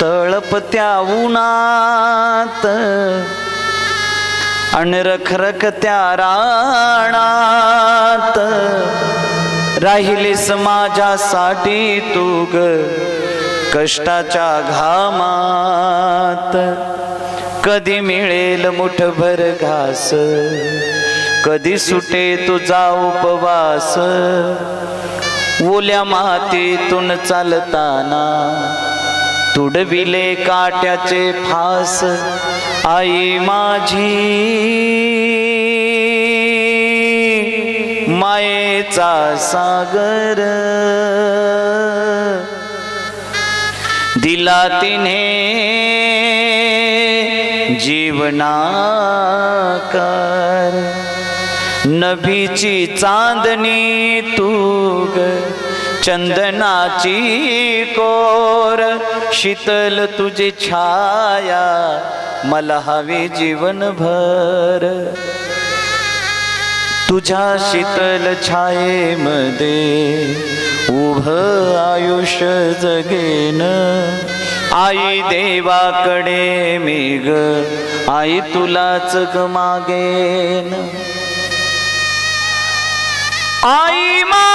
तळपत्या उन्हात. आणि रखरखत्या राणात. राहिलीस माझ्यासाठी तू ग कष्टाच्या घामात. कधी मिळेल मुठभर घास कधी सुटे तुझा उपवास. ओल्या मातीतून चालताना तुडविले काट्याचे फास. आई माझी मायेचा सागर. दिला तिने जीवनाकार. नभीची चांदणी तू चंदनाची कोर. शीतल तुझी छाया मला हवी जीवनभर. तुझ्या शीतल छायेमध्ये उभ आयुष्य जगेन. आई देवाकडे मी ग आई तुलाच ग मागेन. आई मा